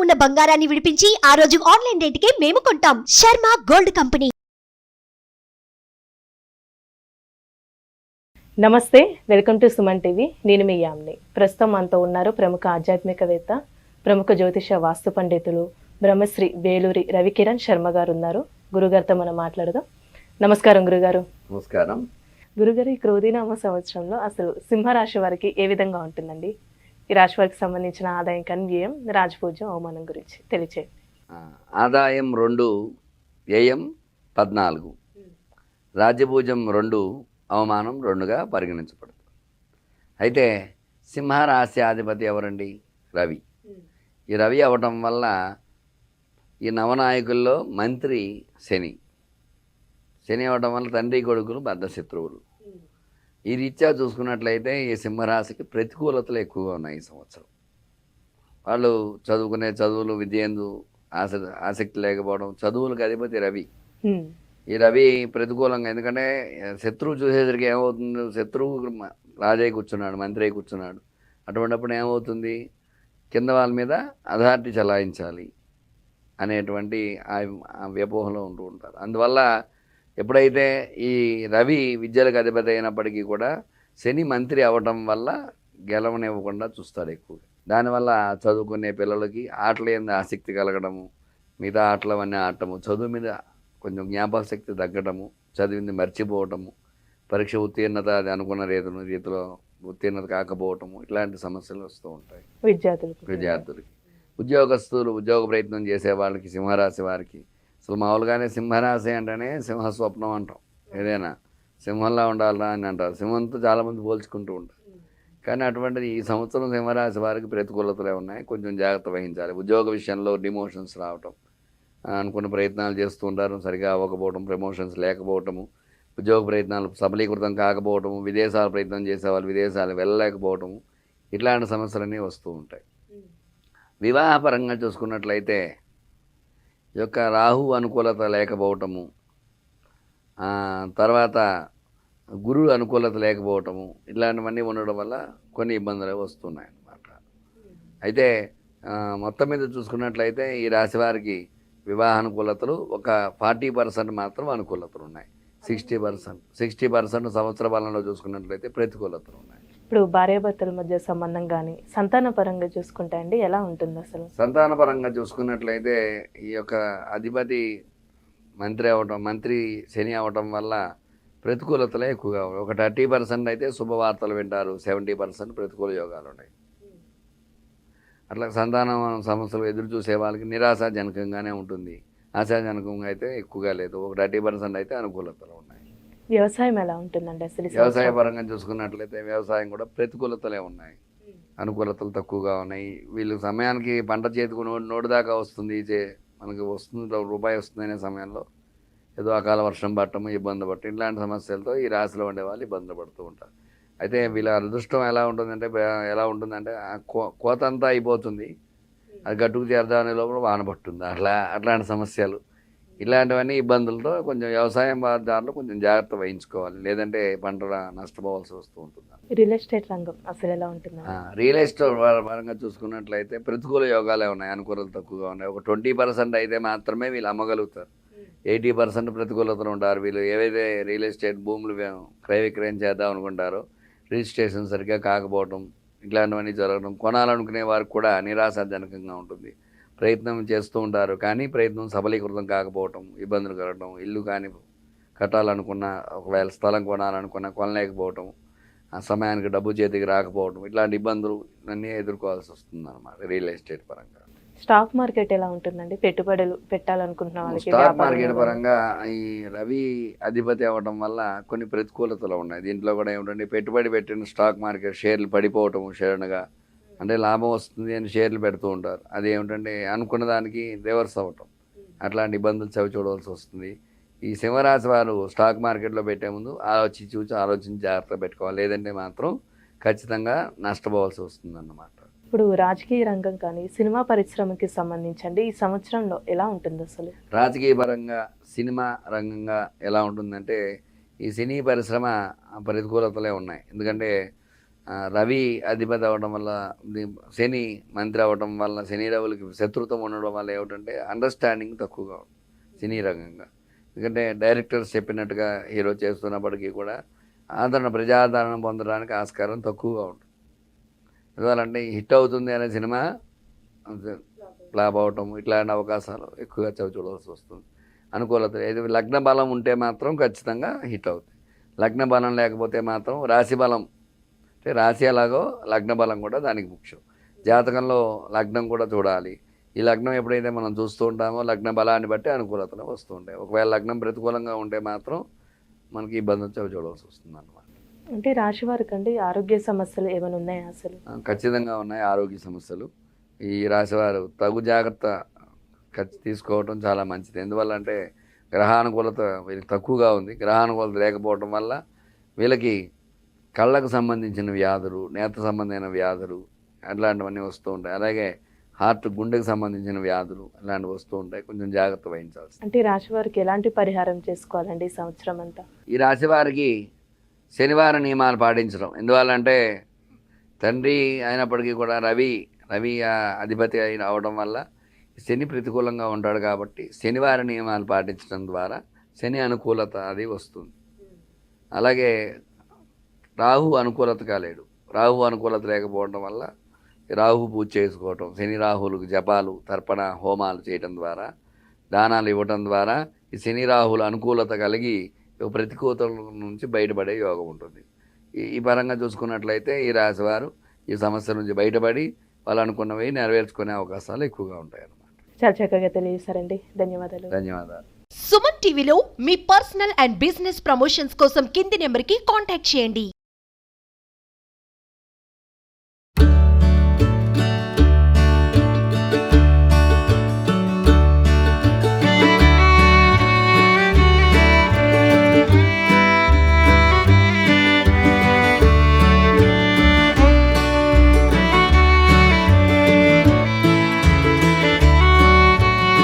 ఉన్న బంగారాన్ని విడిపించి ఆ రోజు ఆన్లైన్ రేటుకే మేము కొంటాం. Sharma gold company. నమస్తే వెల్కమ్ టు సుమన్ టీవీ. నేను మీ యామ్ని. ప్రస్తుతం మనతో ఉన్నారు ప్రముఖ ఆధ్యాత్మికవేత్త ప్రముఖ జ్యోతిష వాస్తు పండితులు బ్రహ్మశ్రీ వేలూరి రవికిరణ్ శర్మ గారు ఉన్నారు. గురుగారితో మనం మాట్లాడదాం. నమస్కారం గురుగారు. నమస్కారం. గురుగారు ఈ క్రోధీనామ సంవత్సరంలో అసలు సింహరాశి వారికి ఏ విధంగా ఉంటుందండి? ఈ రాశి వారికి సంబంధించిన ఆదాయం కానీ వ్యయం రాజపూజ్యం అవమానం గురించి తెలియచేయండి. ఆదాయం రెండు వ్యయం పద్నాలుగు. రాజ్యభూజం రెండు అవమానం రెండుగా పరిగణించబడుతుంది. అయితే సింహరాశి అధిపతి ఎవరండి? రవి. ఈ రవి అవటం వల్ల ఈ నవనాయకుల్లో మంత్రి శని. శని అవటం వల్ల తండ్రి కొడుకులు బద్ధ శత్రువులు ఈ రీత్యా చూసుకున్నట్లయితే ఈ సింహరాశికి ప్రతికూలతలు ఎక్కువగా ఉన్నాయి ఈ సంవత్సరం. వాళ్ళు చదువుకునే చదువులు విద్యందు ఆస ఆసక్తి లేకపోవడం చదువులకు అధిపతి రవి. ఈ రవి ప్రతికూలంగా ఎందుకంటే శత్రువు చూసేసరికి ఏమవుతుంది శత్రువు రాజయ్య కూర్చున్నాడు మంత్రి అయి కూర్చున్నాడు. అటువంటిప్పుడు ఏమవుతుంది? కింద వాళ్ళ మీద అథారిటీ చలాయించాలి అనేటువంటి ఆ వ్యపోహంలో ఉంటూ ఉంటారు. అందువల్ల ఎప్పుడైతే ఈ రవి విద్యలకు అధిపతి అయినప్పటికీ కూడా శని మంత్రి అవ్వటం వల్ల గెలవనివ్వకుండా చూస్తాడు ఎక్కువగా. దానివల్ల చదువుకునే పిల్లలకి ఆటల మీద ఆసక్తి కలగడము మిగతా ఆటలు అవన్నీ ఆడటము చదువు మీద కొంచెం జ్ఞాపక శక్తి తగ్గడము చదివింది మర్చిపోవటము పరీక్ష ఉత్తీర్ణత అది అనుకున్న రీతిలో రీతిలో ఉత్తీర్ణత కాకపోవటము ఇట్లాంటి సమస్యలు వస్తూ ఉంటాయి. విద్యార్థులకు. విద్యార్థులకి. ఉద్యోగస్తులు ఉద్యోగ ప్రయత్నం చేసే వాళ్ళకి సింహరాశి వారికి అసలు మామూలుగానే సింహరాశి అంటేనే సింహ స్వప్నం అంటాం. ఏదైనా సింహంలా ఉండాలా అని అంటారు. సింహంతో చాలామంది పోల్చుకుంటూ ఉంటారు. కానీ అటువంటిది ఈ సంవత్సరం సింహరాశి వారికి ప్రతికూలతలే ఉన్నాయి. కొంచెం జాగ్రత్త వహించాలి. ఉద్యోగ విషయంలో డిమోషన్స్ రావటం అనుకున్న ప్రయత్నాలు చేస్తూ ఉంటారు. సరిగా అవ్వకపోవడం ప్రమోషన్స్ లేకపోవటము ఉద్యోగ ప్రయత్నాలు సబలీకృతం కాకపోవటము విదేశాల ప్రయత్నం చేసే వాళ్ళు విదేశాలు వెళ్ళలేకపోవటము ఇట్లాంటి సమస్యలన్నీ వస్తూ ఉంటాయి. వివాహపరంగా చూసుకున్నట్లయితే యొక్క రాహు అనుకూలత లేకపోవటము తర్వాత గురువు అనుకూలత లేకపోవటము ఇలాంటివన్నీ ఉండడం వల్ల కొన్ని ఇబ్బందులు వస్తున్నాయి అన్నమాట అయితే మొత్తం మీద చూసుకున్నట్లయితే ఈ రాశి వారికి వివాహ అనుకూలతలు ఒక ఫార్టీ పర్సెంట్ మాత్రం అనుకూలతలు ఉన్నాయి. సిక్స్టీ పర్సెంట్ సిక్స్టీ పర్సెంట్ సంవత్సర బలంలో చూసుకున్నట్లయితే ప్రతికూలతలు ఉన్నాయి. ఇప్పుడు భార్యాభర్తల మధ్య సంబంధం కానీ సంతాన పరంగా చూసుకుంటే అండి ఎలా ఉంటుంది అసలు? సంతానపరంగా చూసుకున్నట్లయితే ఈ యొక్క అధిపతి మంత్రి అవ్వటం మంత్రి శని అవ్వటం వల్ల ప్రతికూలతలే ఎక్కువగా ఒక థర్టీ పర్సెంట్ అయితే శుభవార్తలు వింటారు సెవెంటీ పర్సెంట్ ప్రతికూల యోగాలు ఉన్నాయి. అట్లా సంతాన సమస్యలు ఎదురు చూసే వాళ్ళకి నిరాశాజనకంగానే ఉంటుంది. ఆశాజనకంగా అయితే ఎక్కువగా లేదు. ఒక థర్టీ పర్సెంట్ అయితే అనుకూలతలు ఉన్నాయి. వ్యవసాయం ఎలా ఉంటుందండి అసలు వ్యవసాయ? పరంగా చూసుకున్నట్లయితే వ్యవసాయం కూడా ప్రతికూలతలే ఉన్నాయి. అనుకూలతలు తక్కువగా ఉన్నాయి. వీళ్ళు సమయానికి పంట చేతికి నోటి దాకా వస్తుంది. మనకి వస్తుంది రూపాయి వస్తుంది అనే సమయంలో ఏదో అకాల వర్షం పట్టము ఇబ్బంది పట్టడం ఇలాంటి సమస్యలతో ఈ రాశిలో ఉండే వాళ్ళు ఇబ్బందులు పడుతూ ఉంటారు. అయితే వీళ్ళ అదృష్టం ఎలా ఉంటుందంటే ఎలా ఉంటుందంటే ఆ కో కోత అంతా అయిపోతుంది. అది గట్టుకు చేరదానే లోపల వాన పట్టుంది. అట్లా అట్లాంటి సమస్యలు. ఇలాంటివన్నీ ఇబ్బందులతో కొంచెం వ్యవసాయం దారిలో కొంచెం జాగ్రత్త వహించుకోవాలి. లేదంటే పంట నష్టపోవాల్సి వస్తూ ఉంటుంది. రియల్ ఎస్టేట్ రంగం అసలు ఎలా ఉంటుంది? రియల్ ఎస్టేట్ పర- పరంగా చూసుకున్నట్లయితే ప్రతికూల యోగాలే ఉన్నాయి. అనుకూలతలు తక్కువగా ఉన్నాయి. ఒక ట్వంటీ పర్సెంట్ అయితే మాత్రమే వీళ్ళు అమ్మగలుగుతారు. ఎయిటీ పర్సెంట్ ప్రతికూలతలు ఉంటారు. వీళ్ళు ఏవైతే రియల్ ఎస్టేట్ భూములు క్రయ విక్రయం చేద్దాం అనుకుంటారో రిజిస్ట్రేషన్ సరిగ్గా కాకపోవడం ఇట్లాంటివన్నీ జరగడం కొనాలనుకునే వారికి కూడా నిరాశాజనకంగా ఉంటుంది. ప్రయత్నం చేస్తూ ఉంటారు. కానీ ప్రయత్నం సబలీకృతం కాకపోవటం ఇబ్బందులు కలగడం ఇల్లు కానీ కట్టాలనుకున్న ఒకవేళ స్థలం కొనాలనుకున్నా కొనలేకపోవటం ఆ సమయానికి డబ్బు చేతికి రాకపోవడం ఇట్లాంటి ఇబ్బందులు అన్నీ ఎదుర్కోవాల్సి వస్తుంది అనమాట రియల్ ఎస్టేట్ పరంగా. స్టాక్ మార్కెట్ ఎలా ఉంటుందండి? పెట్టుబడులు పెట్టాలనుకుంటున్న స్టాక్ మార్కెట్? పరంగా ఈ రవి అధిపతి అవ్వడం వల్ల కొన్ని ప్రతికూలతలు ఉన్నాయి. దీంట్లో కూడా ఏమిటంటే పెట్టుబడి పెట్టిన స్టాక్ మార్కెట్ షేర్లు పడిపోవటం షేర్గా అంటే లాభం వస్తుంది అని షేర్లు పెడుతూ ఉంటారు. అది ఏమిటంటే అనుకున్న దానికి రివర్స్ అవ్వటం. అట్లాంటి ఇబ్బందులు చవి చూడవలసి వస్తుంది. ఈ సింహరాశి వారు స్టాక్ మార్కెట్లో పెట్టే ముందు ఆలోచించి చూసి ఆలోచించి జాగ్రత్త పెట్టుకోవాలి. లేదంటే మాత్రం ఖచ్చితంగా నష్టపోవాల్సి వస్తుంది అన్నమాట ఇప్పుడు రాజకీయ రంగం కానీ సినిమా పరిశ్రమకి సంబంధించండి. ఈ సంవత్సరంలో ఎలా ఉంటుంది అసలు? రాజకీయ పరంగా సినిమా రంగంగా ఎలా ఉంటుందంటే ఈ సినీ పరిశ్రమ ప్రతికూలతలే ఉన్నాయి. ఎందుకంటే రవి అధిపతి అవ్వడం వల్ల శని మంత్రి అవ్వడం వల్ల శని రవులకి శత్రుత్వం ఉండడం వల్ల ఏమిటంటే అండర్స్టాండింగ్ తక్కువగా ఉంటుంది సినీ రంగంగా. ఎందుకంటే డైరెక్టర్స్ చెప్పినట్టుగా హీరో చేస్తున్నప్పటికీ కూడా ఆదరణ ప్రజాదరణ పొందడానికి ఆస్కారం తక్కువగా ఉంటుంది ఎందువల్లంటే హిట్ అవుతుంది అనే సినిమా ఫ్లాప్ అవటం ఇట్లాంటి అవకాశాలు ఎక్కువగా చవి చూడవలసి వస్తుంది. అనుకూలత ఏది లగ్న బలం ఉంటే మాత్రం ఖచ్చితంగా హిట్ అవుతుంది. లగ్న బలం లేకపోతే మాత్రం రాశి బలం అంటే రాశి ఎలాగో లగ్న బలం కూడా దానికి ముఖ్యం. జాతకంలో లగ్నం కూడా చూడాలి. ఈ లగ్నం ఎప్పుడైతే మనం చూస్తూ ఉంటామో లగ్న బలాన్ని బట్టి అనుకూలతలు వస్తూ ఉంటాయి. ఒకవేళ లగ్నం ప్రతికూలంగా ఉంటే మాత్రం మనకి ఇబ్బంది చవి చూడాల్సి వస్తుంది అనమాట అంటే రాశి వారికి అండి ఆరోగ్య సమస్యలు ఏమైనా ఉన్నాయా అసలు? ఖచ్చితంగా ఉన్నాయి ఆరోగ్య సమస్యలు. ఈ రాశివారు తగు జాగ్రత్త ఖర్చు తీసుకోవడం చాలా మంచిది. ఎందువల్ల అంటే గ్రహానుకూలత వీళ్ళకి తక్కువగా ఉంది. గ్రహానుకూలత లేకపోవడం వల్ల వీళ్ళకి కళ్ళకు సంబంధించిన వ్యాధులు నేత సంబంధమైన వ్యాధులు అట్లాంటివన్నీ వస్తూ ఉంటాయి. అలాగే హార్ట్ గుండెకు సంబంధించిన వ్యాధులు అలాంటివి వస్తూ ఉంటాయి. కొంచెం జాగ్రత్త వహించాల్సి అంటే ఈ రాశి వారికి ఎలాంటి పరిహారం చేసుకోవాలండి ఈ సంవత్సరం అంతా? ఈ రాశి వారికి శనివారం నియమాలు పాటించడం. ఎందువల్లంటే తండ్రి అయినప్పటికీ కూడా రవి రవి అధిపతి అయిన అవడం వల్ల శని ప్రతికూలంగా ఉంటాడు కాబట్టి శనివార నియమాలు పాటించడం ద్వారా శని అనుకూలత అది వస్తుంది. అలాగే రాహు అనుకూలత కాలేడు. రాహు అనుకూలత లేకపోవడం వల్ల రాహు పూజ చేసుకోవటం శని రాహులకు జపాలు తర్పణ హోమాలు చేయటం ద్వారా దానాలు ఇవ్వటం ద్వారా ఈ శని రాహుల అనుకూలత కలిగి ప్రతికూలతల నుంచి బయటపడే యోగం ఉంటుంది. ఈ- ఈ పరంగా చూసుకున్నట్లయితే ఈ రాశివారు ఈ సమస్య నుంచి బయటపడి వాళ్ళు అనుకున్నవి నెరవేర్చుకునే అవకాశాలు ఎక్కువగా ఉంటాయి అన్నమాట చాలా చక్కగా తెలియజేశారండి. ధన్యవాదాలు. ధన్యవాదాలు. సుమన్ టీవీలో మీ పర్సనల్ అండ్ బిజినెస్ ప్రమోషన్స్ కోసం కింది నెంబర్కి కాంటాక్ట్ చేయండి.